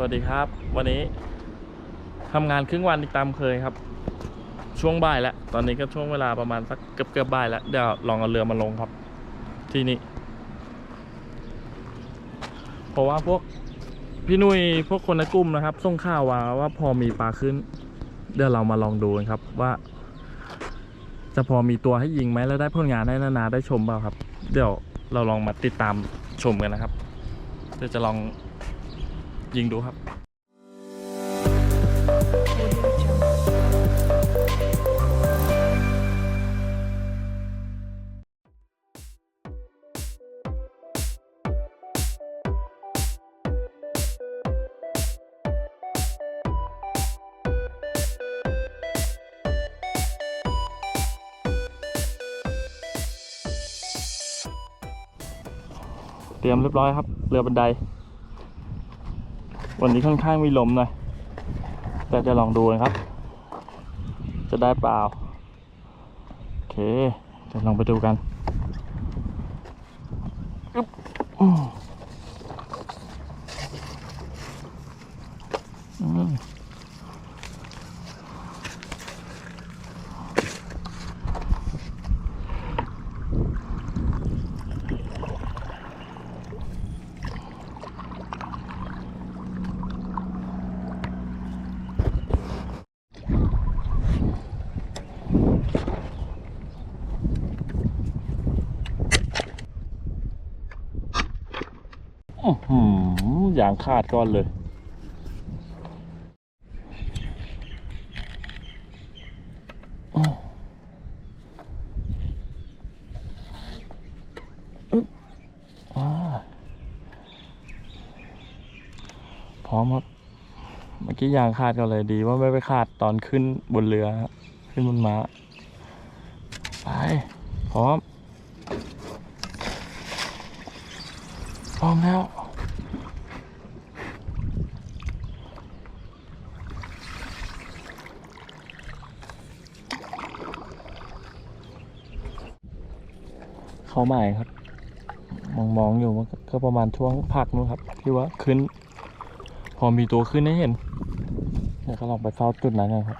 สวัสดีครับ วันนี้ทำงานครึ่งวันอีกตามเคยครับ ช่วงบ่ายแล้ว ตอนนี้ก็ช่วงเวลาประมาณสักเกือบเกือบบ่ายแล้ว เดี๋ยวลองเอาเรือมาลงครับ ที่นี่เพราะว่าพวกพี่นุ้ยพวกคนในกลุ่มนะครับส่งข่าวว่าว่าพอมีปลาขึ้น เดี๋ยวเรามาลองดูกันครับว่า จะพอมีตัวให้ยิงไหมแล้วได้ผลงานให้นานาได้ชมเปล่าครับ เดี๋ยวเราลองมาติดตามชมกันนะครับ เดี๋ยวจะลอง ยิงดูครับ เตรียมเรียบร้อยครับ เรือบันได วันนี้ค่อนข้างมีลมหน่อยแต่จะลองดูนะครับ จะได้เปล่า โอเค จะลองไปดูกันอืมอืมอื้อหื อย่างขาดก้อนเลยอ้าวอึ๊บอ่าพร้อมครับ เมื่อกี้ยางขาดก็เลยดีว่าไม่ไปขาดตอนขึ้นบนเรือครับขึ้นบนม้า ไป พร้อม พร้อมแล้ว เขาใหม่ครับ มองมองอยู่ก็ประมาณช่วงพักนู้นครับ ที่ว่าขึ้น พอมีตัวขึ้นให้เห็นเดี๋ยวก็ลองไปเฝ้าจุดนั้นกันครับ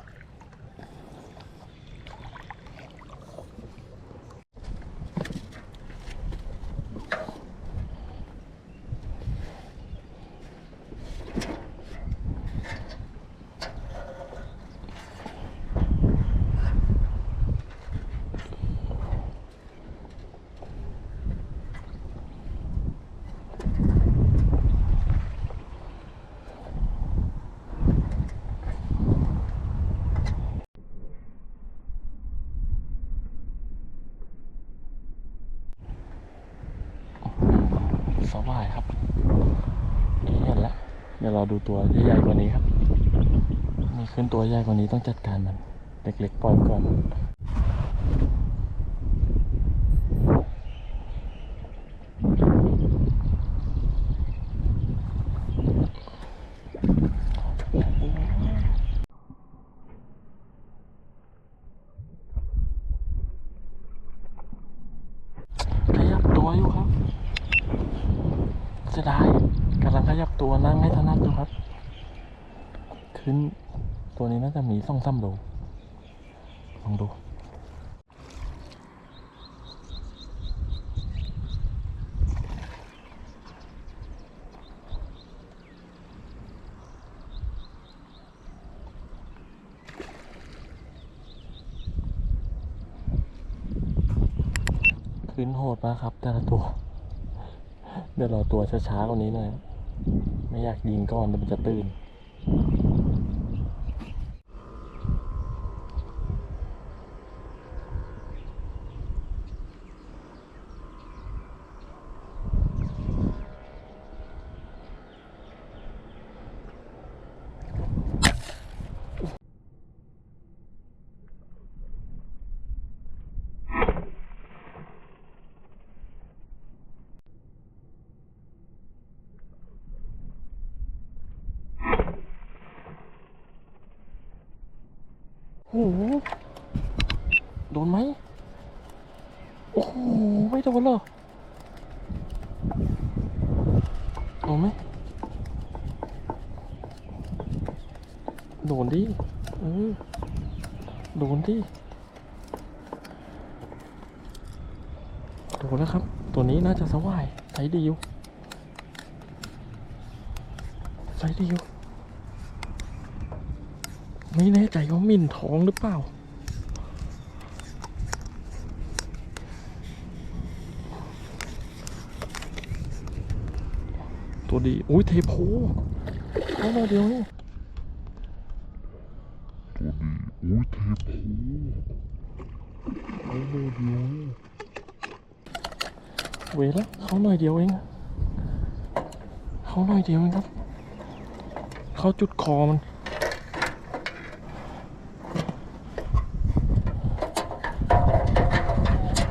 สวายครับนี่เห็นแล้ว เดี๋ยวเราดูตัวใหญ่กว่านี้ครับ มีขึ้นตัวใหญ่กว่านี้ต้องจัดการมัน เล็กๆปล่อยก่อน ขยับตัวอยู่ครับ จะได้กำลังขยับตัวนั่งให้ถนัดอยู่ครับ ขึ้นตัวนี้น่าจะมีสองสามโลลองดู ขึ้นโหดมากครับ แต่ละตัว เดี๋ยวรอตัวช้าๆกว่านี้หน่อย ไม่อยากยิงก่อนเดี๋ยวมันจะตื่น หโดนไหม โอ้โห ไม่โดนเหรอโดนไหม โดนดิเออโดนดิโดนแล้วครับ ตัวนี้น่าจะสวายใช้ดีอยู่ใช้ดีอยู่ ไม่แน่ใจว่ามิ่นท้องหรือเปล่า ตัวดี อุ้ยเทโพเอามาเดียวนี่อุ้ยเทปูโอ้โหเดียวเวล้วเขาหน่อยเดียวเองเขาหน่อยเดียวเองครับ เขาจุดคอมัน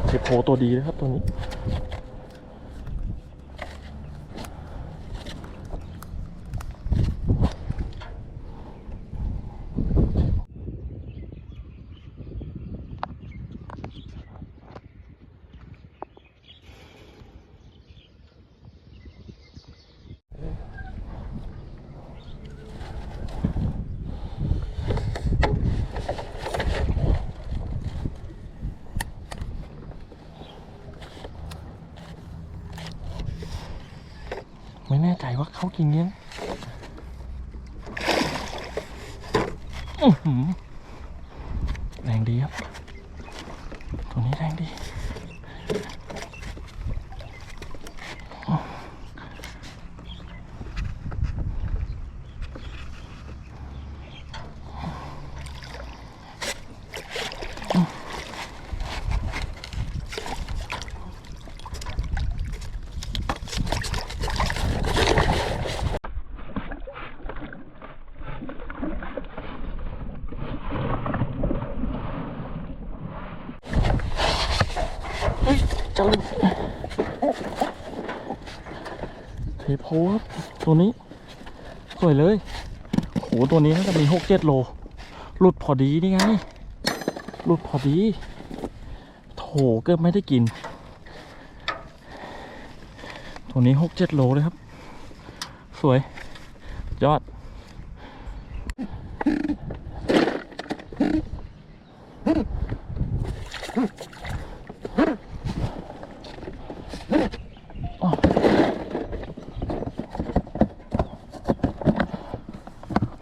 เทโพตัวดีนะครับตัวนี้ ไม่แน่ใจว่าเขากินเงี้ยงอื้อหือ แรงดีครับ ตัวนี้แรงดี โพครับตัวนี้ สวยเลยโหตัวนี้น่าจะมีหกเจ็ดโล หลุดพอดีนี่ไง หลุดพอดี โถเกือบไม่ได้กิน ตัวนี้หกเจ็ดโลเลยครับ สวย ยอด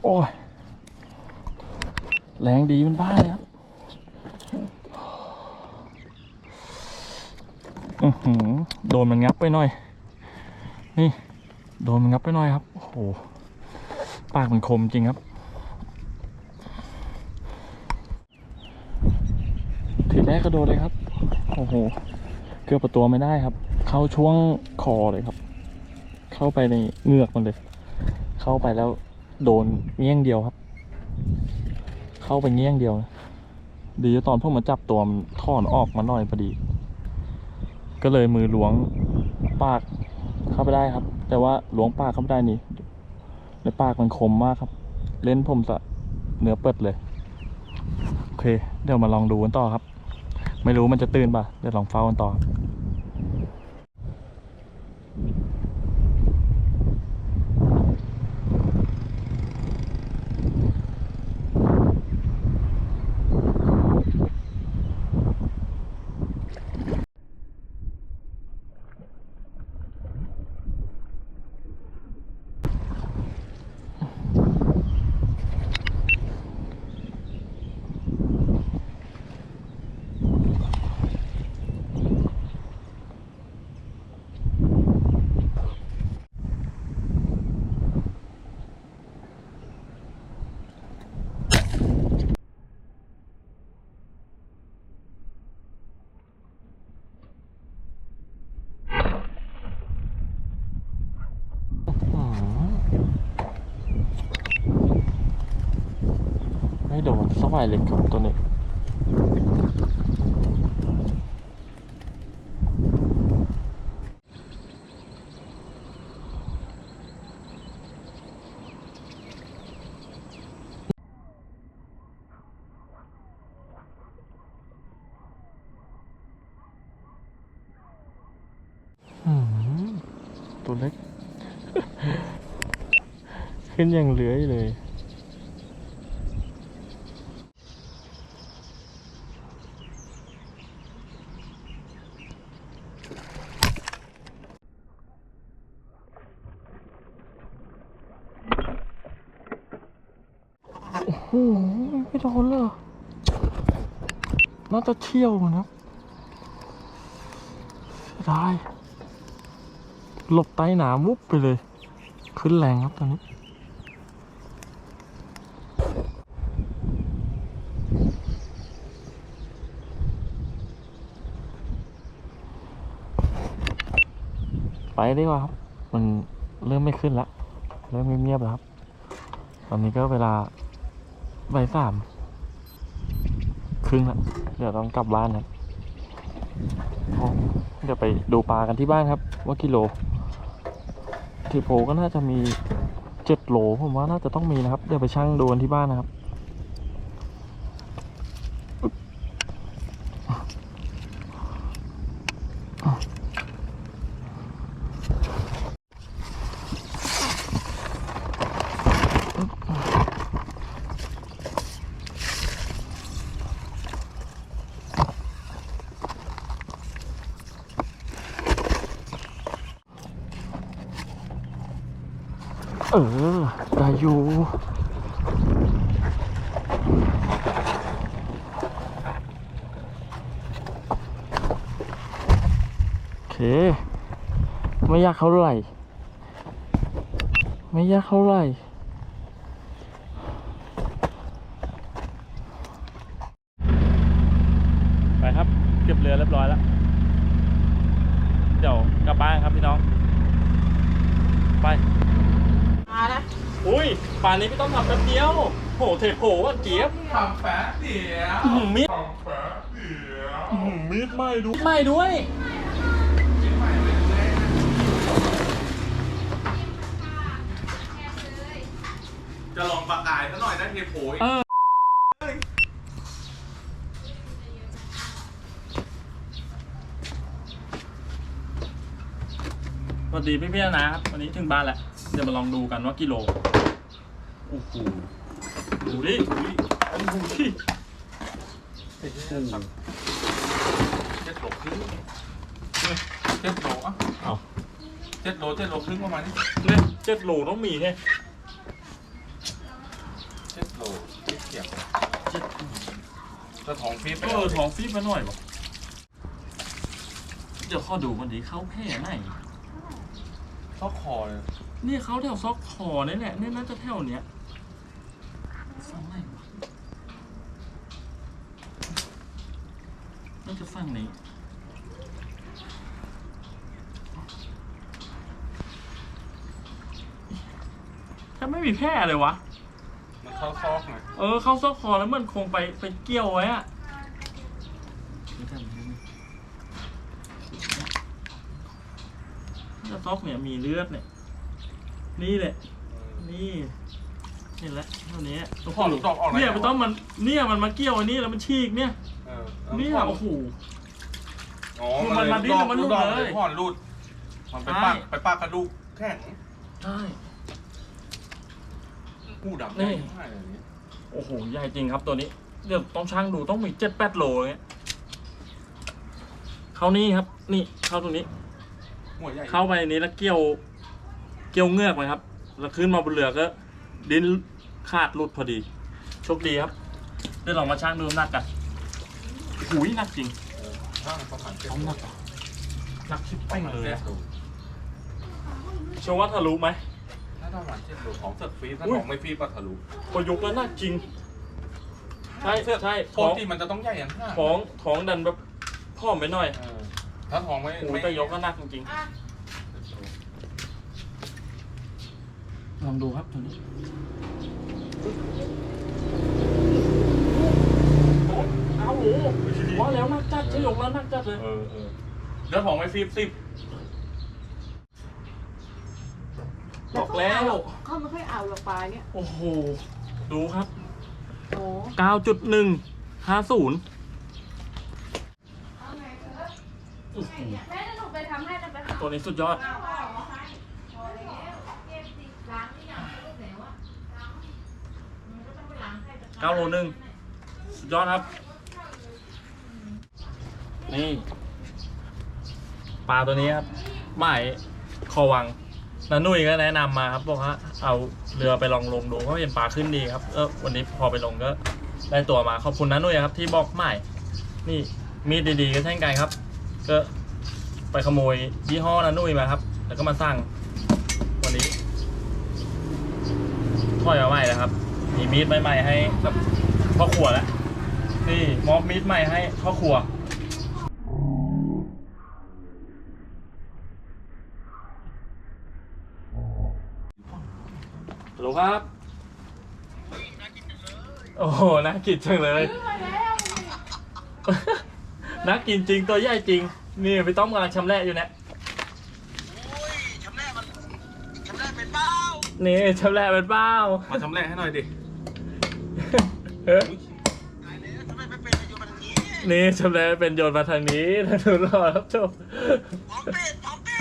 โอ้ย แรงดีมันบ้าเลยครับ อือหือโดนมันงับไปหน่อย นี่ โดนมันงับไปหน่อยครับ โอ้โห ปากมันคมจริงครับ ทีแรกก็โดนเลยครับ โอ้โห เกือบประตัวไม่ได้ครับ เข้าช่วงคอเลยครับ เข้าไปในเงือกมันเลย เข้าไปแล้วโดนเงี้ยงเดียวครับ เข้าไปเงี้ยงเดียว ดีตอนพวกมาจับตัวมันถอนออกมาหน่อยพอดี ก็เลยมือล้วงปากเข้าไปได้ครับ แต่ว่าล้วงปากเข้าไปได้นี่ในปากมันคมมากครับ เล่นผมสะเนื้อเปิดเลยโอเค เดี๋ยวมาลองดูกันต่อครับ ไม่รู้มันจะตื่นป่ะเดี๋ยวลองเฝ้ากันต่อมไม่ โดนสวายเล็กครับตัวนี้อืมตัวเล็ก ขึ้นอย่างเหลือยเลย หไม่โดนเลยเหรอ น่าจะเชี่ยวนะเสียดายหลบใต้หนามวุบไปเลย ขึ้นแรงครับตอนนี้ ไปดีกว่าครับ มันเริ่มไม่ขึ้นแล้ว เริ่มเงียบๆแล้วครับ ตอนนี้ก็เวลาบ่ายสาม ครึ่งแล้วเดี๋ยวต้องกลับบ้านครับเดี๋ยวไปดูปลากันที่บ้านครับ ว่ากิโลทีโพก็น่าจะมีเจ็ดโหลผมว่าน่าจะต้องมีนะครับ เดี๋ยวไปชั่งดูกันที่บ้านนะครับ เออได้อยู่โอเค ไม่ยากเท่าไหร่ ไม่ยากเท่าไหร่ไปครับ เก็บเรือเรียบร้อยแล้ว เดี๋ยวกลับบ้านครับพี่น้อง ไป มานะอุ้ยป่านนี้ไม่ต้องทำแป๊บเดียว โหเทโผว่าเจี๊ยบทำแป๊บเดียวอื้อหือมีดทำแป๊บเดียวอื้อหือมีดไหม้ด้วยไหม้ด้วย จะลองประกายซะหน่อยนะเทโพยเออ สวัสดีพี่พี่ๆนะครับวันนี้ถึงบ้านแล้ว เดี๋ยวมาลองดูกันว่ากิโล โอ้โห ดูดิดูดิดูดิเจ็ดโลครึ่งเจ็ดโลอะเอาเจ็ดโลเจ็ดโลครึ่งประมาณนี้เนี่ยเจ็ดโลต้องมีแค่เจ็ดโลเจ็ดเขียบกระทองฟีบไปเออท้องฟีบมาหน่อยวะเดี๋ยวข้อดูมันดีเข้าแพร่ไหนซอกคอเลย นี่เขาแถวซอกคอนี่แหละเนี่ยน่าจะแถวเนี้ยฝั่งไหนวะน่าจะฝั่งนี้ถ้าไม่มีแพร่เลยวะ มันเข้าซอกหน่อยเออเข้าซอกคอแล้วมันคงไปไปเกี่ยวไว้อะถ้าซอกเนี่ยมีเลือดเนี่ย นี่แหละ นี่เห็นแล้วเท่านี้ลูกพ่อลูกดอกออกไหนเนี่ยมันต้องมันเนี่ยมันมาเกี่ยวอันนี้แล้วมันฉีกเนี่ยเออเนี่ยโอ้โห อ๋อคือมันมันดิ้นแล้วมันหลุดเลยพ่อนรูดมันไปใช่ปากไปปากกระดูกแข็งใช่หูดับนี่ง่ายเลยนี่โอ้โหใหญ่จริงครับตัวนี้ เดี๋ยวต้องช่างดูต้องมีเจ็ดแปดโลอย่างเงี้ยเข้านี่ครับ นี่เข้าตรงนี้ หัวใหญ่เข้าไปในนี้แล้วเกี่ยว เกี่ยวเงือกไปครับ แล้วขึ้นมาบนเรือก็ดิ้นขาดหลุดพอดี โชคดีครับเดี๋ยวลองมาช่างดูน้ำหนักกันหูยหนักจริงเออช่างประมาณเจ็ดเอาหนักเหรอหนักชิบปเป้งระมาณเลยเจ็ดอะโลเชื่อว่าทะลุไหมถ้าประมาณเจ็ดโลของเสอกฟีบถ้าอุ้ยของไม่ฟีบก็ทะลุพอยกแล้วหนักจริง ใช่ใช่ปท้อกงติมันจะต้องใหญ่อย่างห้าท้องท้องดันแบบพ่อมไปหน่อยเออถ้าทองไม่โอ้ไม่ยแต่ยกก็หนักจริงๆ ลองดูครับตัวนี้เอาโอ้โหว่าแล้วนักจัดใช่ยกแล้วนักจัดเลยเออเออแล้วทองไม่ฟีบสิบบอกแล้ว เขาไม่ค่อยเอาหรอกปลาเนี่ย โอ้โห ดูครับ โอ้9.150แม่หนูไปทำให้จะไปหาตัวนี้สุดยอด เก้าโลหนึ่งสุดยอดครับ นี่ปลาตัวนี้ครับหมายคอวังนานุ่ยก็แนะนำมาครับบอกว่าเอาเรือไปลองลงดูเพราะเห็นปลาขึ้นดีครับเออวันนี้พอไปลงก็ได้ตัวมาขอบคุณนานุ่ยครับ ที่บอกใหม่นี่มีดดีๆก็เช่นกันครับ ก็ไปขโมยยี่ห้อนานุ่ยมาครับ แล้วก็มาสั่งวันนี้ถอยมาใหม่แล้วครับ มีมีดใหม่ๆให้แบบพ่อครัวแล้วนี่มอบมีดใหม่ให้พ่อครัวฮัลโหลครับ โอ้โหน่ากินจังเลย น่ากินจริงตัวใหญ่จริง นี่พี่ต้อมกำลังชำแหละอยู่เนี่ยชำแรกมันชำแรกเป็นเป้านี่ชำแหละเป็นเป้า มาชำแรกให้หน่อยดิ นอายุมันอย่างนี้นี่ชำแหละเป็นโยนมาทางนี้นะดูรอครับชมพร้อมเป็ดพร้อมเป็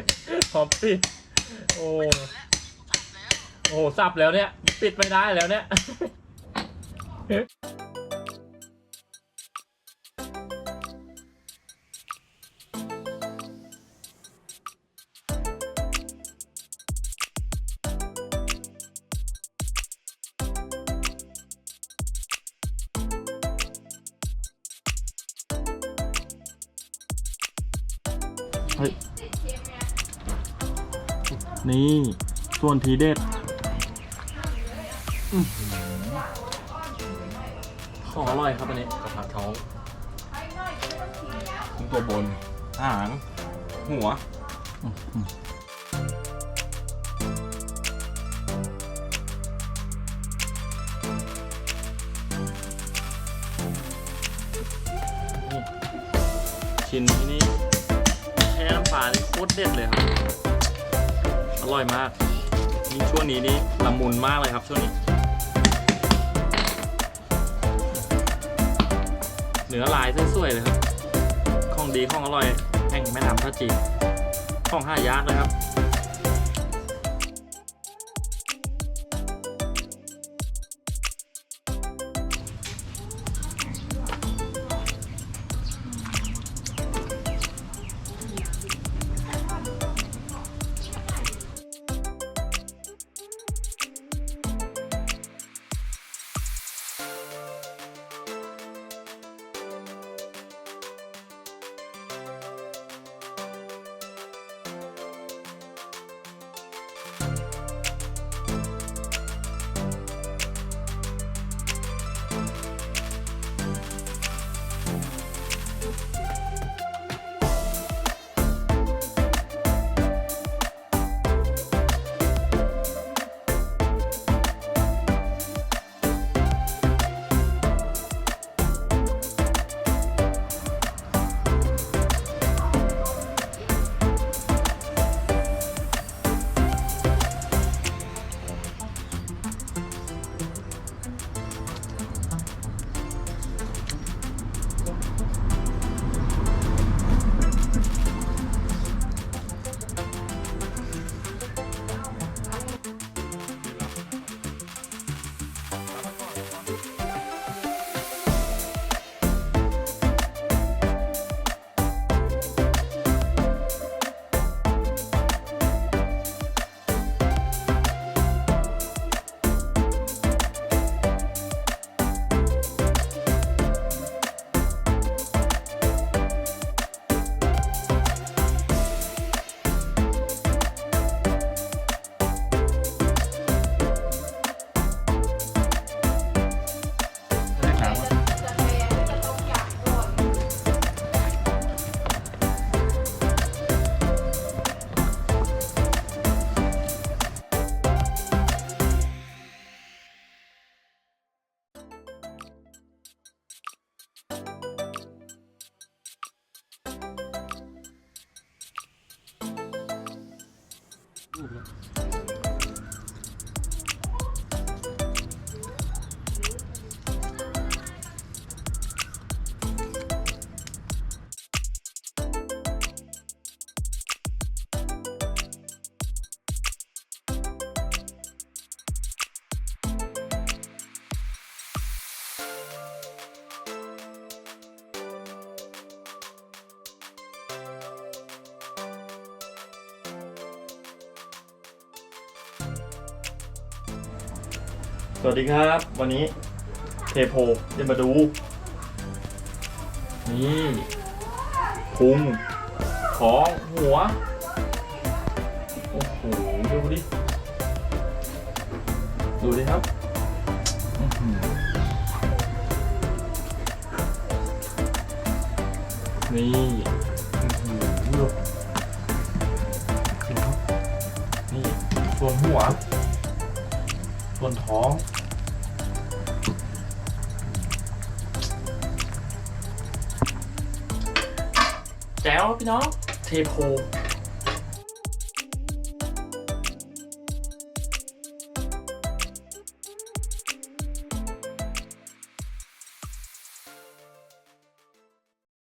ดพร้อมปิดโอ้และกูทำแล้วโอ้โหสับแล้วเนี่ย ปิดไม่ได้แล้วเนี่ย เฮ้ย นี่ ส่วนทีเด็ดอื้อหือของอร่อยครับอันนี้กระเพราท้องตัวบน หาง หัวนี่ เด็ดเลยครับ อร่อยมากนี่ช่วงนี้นี่ละมุนมากเลยครับช่วงนี้ เนื้อลายสวยๆเลยครับ ของดีของอร่อยแห่งแม่น้ำท่าจีนของห้ายากเลยครับ วัสดีครับ วันนี้เทโพจะมาดู นี่พุงท้องหัว โอ้โห ดูดิ ดูดิครับนี่คือหือดูดูครับนี่ส่วนหัว ส่วนท้อง แจ๋วพี่น้องเทโพ